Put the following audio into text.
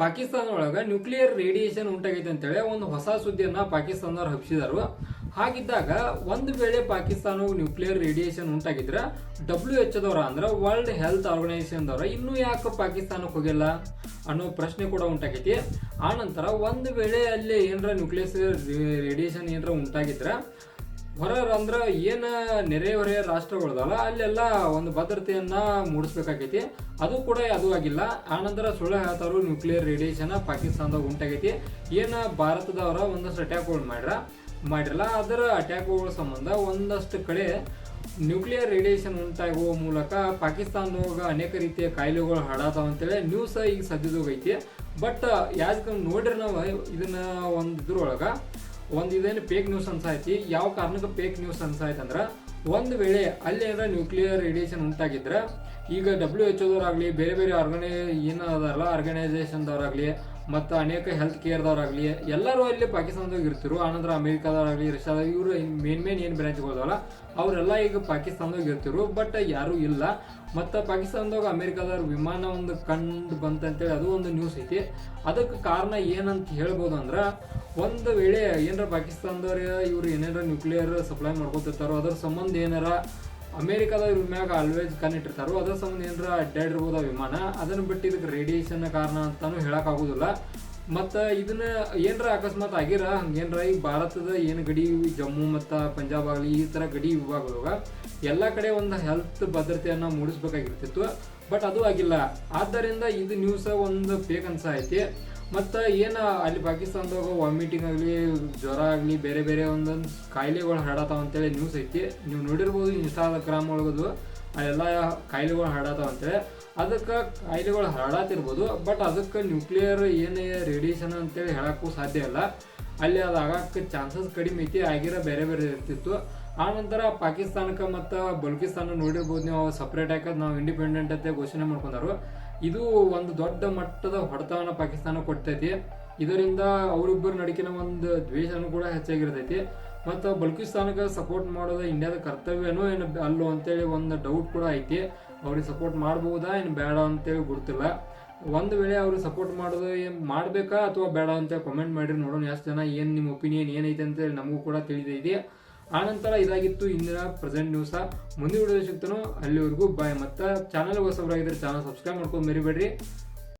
ಪಾಕಿಸ್ತಾನ ಒಳಗ nuclear radiation ಉಂಟಾಗೈತೆ ಅಂತೇಳಿ ಒಂದು ಹೊಸ ಸುದ್ದಿಯನ್ನ ಪಾಕಿಸ್ತಾನದವ್ರು ಹಬ್ಸಿದಾರು. ಹಾಗಿದ್ದಾಗ ಒಂದು ವೇಳೆ ಪಾಕಿಸ್ತಾನವು ನ್ಯೂಕ್ಲಿಯರ್ ರೇಡಿಯೇಷನ್ ಉಂಟಾಗಿದ್ರೆ ಡಬ್ಲ್ಯೂ ಎಚ್ ದವರ ಅಂದ್ರೆ ವರ್ಲ್ಡ್ ಹೆಲ್ತ್ ಆರ್ಗನೈಸೇಷನ್ ದವರ ಇನ್ನೂ ಯಾಕೆ ಪಾಕಿಸ್ತಾನಕ್ಕೆ ಹೋಗಿಲ್ಲ ಅನ್ನೋ ಪ್ರಶ್ನೆ ಕೂಡ ಉಂಟಾಗೈತಿ. ಆ ನಂತರ ಒಂದು ವೇಳೆ ಅಲ್ಲಿ ಏನರ ನ್ಯೂಕ್ಲಿಯಸ್ ರೇಡಿಯೇಷನ್ ಏನರ ಉಂಟಾಗಿದ್ರೆ ಹೊರ ಅಂದ್ರ ಏನ ನೆರೆ ಹೊರೆಯ ರಾಷ್ಟ್ರಗಳದಲ್ಲ, ಅಲ್ಲೆಲ್ಲ ಒಂದು ಭದ್ರತೆಯನ್ನ ಮೂಡಿಸ್ಬೇಕಾಗೈತಿ. ಅದು ಕೂಡ ಅದು ಆಗಿಲ್ಲ. ಆನಂತರ ಸುಳ್ಳು ಹೇಳ್ತಾರು ನ್ಯೂಕ್ಲಿಯರ್ ರೇಡಿಯೇಷನ್ ಪಾಕಿಸ್ತಾನದಾಗ ಉಂಟಾಗೈತಿ. ಏನ ಭಾರತದವರ ಒಂದಷ್ಟು ಅಟ್ಯಾಕ್ಗಳು ಮಾಡ್ರ ಮಾಡಿರಲ್ಲ ಅದರ ಅಟ್ಯಾಕ್ಗಳ ಸಂಬಂಧ ಒಂದಷ್ಟು ಕಡೆ ನ್ಯೂಕ್ಲಿಯರ್ ರೇಡಿಯೇಷನ್ ಉಂಟಾಗುವ ಮೂಲಕ ಪಾಕಿಸ್ತಾನದಾಗ ಅನೇಕ ರೀತಿಯ ಕಾಯಿಲೆಗಳು ಹರಡತಾವ ಅಂತೇಳಿ ನ್ಯೂಸ್ ಈಗ ಸದ್ಯದೋಗೈತಿ. ಬಟ್ ಯಾಕೆ ನೋಡ್ರಿ ನಾವು ಇದನ್ನ ಒಂದು ಇದ್ರೊಳಗ ಒಂದು ಇದೇನು ಫೇಕ್ ನ್ಯೂಸ್ ಅನ್ಸಾಯ್ತಿ ಯಾವ ಕಾರಣಕ್ಕೆ ಫೇಕ್ ನ್ಯೂಸ್ ಅನ್ಸಾಯ್ತು ಅಂದ್ರೆ ಒಂದು ವೇಳೆ ಅಲ್ಲಿ ನ್ಯೂಕ್ಲಿಯರ್ ರೇಡಿಯೇಷನ್ ಉಂಟಾಗಿದ್ರೆ ಈಗ ಡಬ್ಲ್ಯೂ ಎಚ್ ಓದವರಾಗಲಿ ಬೇರೆ ಬೇರೆ ಆರ್ಗನೈ ಏನು ಅದಾರಲ್ಲ ಆರ್ಗನೈಸೇಷನ್ದವರಾಗಲಿ ಮತ್ತು ಅನೇಕ ಹೆಲ್ತ್ ಕೇರ್ದವ್ರಾಗಲಿ ಎಲ್ಲರೂ ಅಲ್ಲಿ ಪಾಕಿಸ್ತಾನದಾಗ ಇರ್ತಿರು. ಆನಂತರ ಅಮೇರಿಕಾದವರಾಗಲಿ ರಷ್ಯಾದಾಗ ಇವರು ಮೇನ್ ಮೇನ್ ಏನು ಬ್ರಾಂಚ್ಗಳದವಲ್ಲ ಅವರೆಲ್ಲ ಈಗ ಪಾಕಿಸ್ತಾನದಾಗ ಇರ್ತಿರು. ಬಟ್ ಯಾರೂ ಇಲ್ಲ. ಮತ್ತು ಪಾಕಿಸ್ತಾನದಾಗ ಅಮೇರಿಕಾದವ್ರ ವಿಮಾನ ಒಂದು ಕಂಡು ಬಂತಂತೇಳಿ ಅದು ಒಂದು ನ್ಯೂಸ್ ಐತಿ. ಅದಕ್ಕೆ ಕಾರಣ ಏನಂತ ಹೇಳ್ಬೋದು ಅಂದ್ರೆ ಒಂದು ವೇಳೆ ಏನಾರ ಪಾಕಿಸ್ತಾನದವ್ರ ಇವ್ರು ಏನಾರ ನ್ಯೂಕ್ಲಿಯರ್ ಸಪ್ಲೈ ಮಾಡ್ಕೊತಿರ್ತಾರೋ, ಅದ್ರ ಸಂಬಂಧ ಏನಾರ ಅಮೇರಿಕಾದ ಇವ್ರ ಮ್ಯಾಗ ಆಲ್ವೇಸ್ ಇಟ್ಟಿರ್ತಾರೋ. ಅದ್ರ ಸಂಬಂಧ ಏನಾರ ಅಡ್ಡಾಡಿರ್ಬೋದು ಆ ವಿಮಾನ? ಅದನ್ನು ಬಿಟ್ಟು ಇದಕ್ಕೆ ರೇಡಿಯೇಷನ್ ಕಾರಣ ಅಂತಾನು ಹೇಳಕ್ ಮತ್ತು ಮತ್ತ ಇದನ್ನ ಏನರ ಅಕಸ್ಮಾತ್ ಆಗಿರ, ಹಂಗೇನರ ಈಗ ಭಾರತದ ಏನು ಗಡಿ ಜಮ್ಮು ಮತ್ತು ಪಂಜಾಬ್ ಆಗಲಿ, ಈ ಥರ ಗಡಿ ವಿಭಾಗದೊಳಗೆ ಎಲ್ಲ ಕಡೆ ಒಂದು ಹೆಲ್ತ್ ಭದ್ರತೆಯನ್ನು ಮೂಡಿಸ್ಬೇಕಾಗಿರ್ತಿತ್ತು. ಬಟ್ ಅದು ಆಗಿಲ್ಲ. ಆದ್ದರಿಂದ ಇದು ನ್ಯೂಸ್ ಒಂದು ಫೇಕ್ ಅನ್ಸ ಐತಿ. ಮತ್ತು ಏನು ಅಲ್ಲಿ ಪಾಕಿಸ್ತಾನದಾಗ ವಾಮಿಟಿಂಗ್ ಆಗಲಿ, ಜ್ವರ ಆಗಲಿ, ಬೇರೆ ಬೇರೆ ಒಂದೊಂದು ಕಾಯಿಲೆಗಳು ಹರಡತಾವ ಅಂತೇಳಿ ನ್ಯೂಸ್ ಐತಿ. ನೀವು ನೋಡಿರ್ಬೋದು ಇನ್ಸ್ಟಾಗ್ರಾಮ್ ಒಳಗದು ಅಲ್ಲೆಲ್ಲ ಕಾಯಿಲೆಗಳು ಹರಡತಾವ ಅಂತೇಳಿ. ಅದಕ್ಕೆ ಕಾಯಿಲೆಗಳು ಹರಡತಿರ್ಬೋದು ಬಟ್ ಅದಕ್ಕೆ ನ್ಯೂಕ್ಲಿಯರ್ ಏನು ರೇಡಿಯೇಷನ್ ಅಂತೇಳಿ ಹೇಳಕ್ಕೂ ಸಾಧ್ಯ ಇಲ್ಲ. ಅಲ್ಲಿ ಅದು ಆಗಕ್ಕೆ ಚಾನ್ಸಸ್ ಕಡಿಮೆ ಐತಿ, ಆಗಿರೋ ಬೇರೆ ಬೇರೆ ಇರ್ತಿತ್ತು. ಆ ನಂತರ ಪಾಕಿಸ್ತಾನಕ್ಕೆ ಮತ್ತು ಬಲ್ಕಿಸ್ತಾನ ನೋಡಿರ್ಬೋದು ನೀವು ಸಪ್ರೇಟ್ ಆಗಿ ನಾವು ಇಂಡಿಪೆಂಡೆಂಟ್ ಅಂತ ಘೋಷಣೆ ಮಾಡ್ಕೊಂಡಾರು. ಇದು ಒಂದು ದೊಡ್ಡ ಮಟ್ಟದ ಹೊಡೆತವನ್ನು ಪಾಕಿಸ್ತಾನ ಕೊಡ್ತೈತಿ. ಇದರಿಂದ ಅವರಿಬ್ಬರ ನಡುಕಿನ ಒಂದು ದ್ವೇಷನೂ ಕೂಡ ಹೆಚ್ಚಾಗಿರ್ತೈತಿ. ಮತ್ತು ಬಲ್ಕಿಸ್ತಾನಕ್ಕೆ ಸಪೋರ್ಟ್ ಮಾಡೋದು ಇಂಡಿಯಾದ ಕರ್ತವ್ಯನೂ ಏನು ಅಲ್ಲೋ ಅಂತೇಳಿ ಒಂದು ಡೌಟ್ ಕೂಡ ಐತಿ. ಅವ್ರಿಗೆ ಸಪೋರ್ಟ್ ಮಾಡ್ಬೋದಾ, ಏನು ಬೇಡ ಅಂತೇಳಿ ಗೊತ್ತಿಲ್ಲ ಒಂದು ವೇಳೆ ಅವರು ಸಪೋರ್ಟ್ ಮಾಡೋದು ಮಾಡಬೇಕಾ ಅಥವಾ ಬೇಡ ಅಂತ ಕಾಮೆಂಟ್ ಮಾಡಿರಿ ನೋಡೋಣ ಎಷ್ಟು ಜನ, ಏನು ನಿಮ್ಮ ಒಪಿನಿಯನ್ ಏನೈತೆ ಅಂತೇಳಿ ನಮಗೂ ಕೂಡ ತಿಳಿದೈತಿ. ಆನಂತರ ಇದಾಗಿತ್ತು ಇಂದಿನ ಪ್ರೆಸೆಂಟ್ ನ್ಯೂಸ ಮುಂದಿನ ವಿಡಿಯೋ ಸಿಗ್ತಾನೋ, ಅಲ್ಲಿವರೆಗೂ ಬಾಯ್ ಮತ್ತು ಚಾನಲ್ ಹೊಸವರಾಗಿದ್ದರೆ ಚಾನಲ್ ಸಬ್ಸ್ಕ್ರೈಬ್ ಮಾಡ್ಕೊಂಡು ಮರಿಬೇಡ್ರಿ.